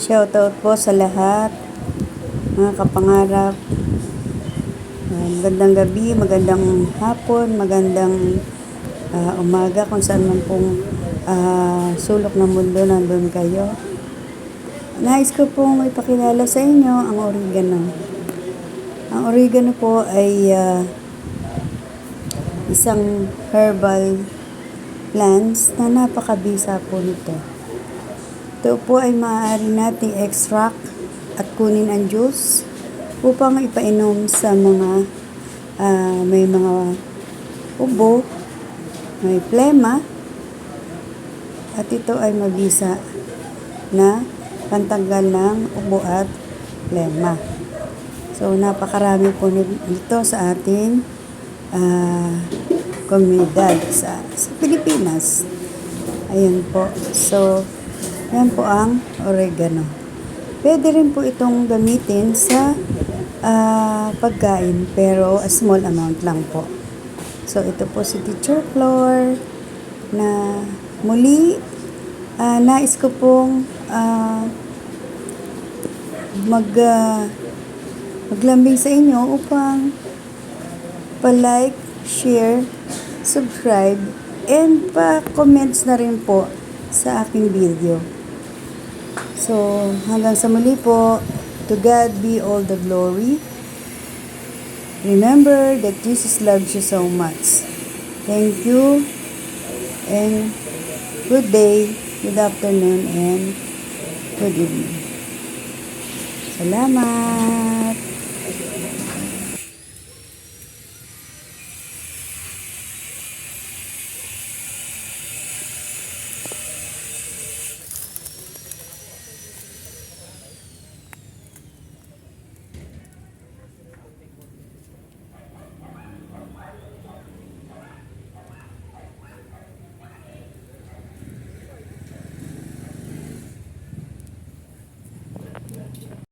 Shoutout po sa lahat, mga kapangarap. Magandang gabi, magandang hapon, magandang ah, umaga kung saan man pong ah, sulok ng mundo nandun kayo. Nais ko pong ipakilala sa inyo ang oregano. Ang oregano po ay ah, isang herbal plants na napakabisa po nito. Ito po ay maaari nating extract at kunin ang juice upang ipainom sa mga ah, may mga ubo, may plema, at ito ay mabisa na pantanggal ng ubo at plema. So, napakarami po nito sa ating ah, komunidad sa, sa Pilipinas. Ayun po. So, yan po ang oregano. Pwede rin po itong gamitin sa ah, pagkain pero a small amount lang po. So, ito po si Teacher Floor na muli ah, nais ko pong ah, mag ah, maglambing sa inyo upang pa-like, share, subscribe, and pa-comments na rin po sa aking video. So, hanggang sa muli po, to God be all the glory. Remember that Jesus loves you so much. Thank you, and good day, good afternoon, and good evening. Salamat!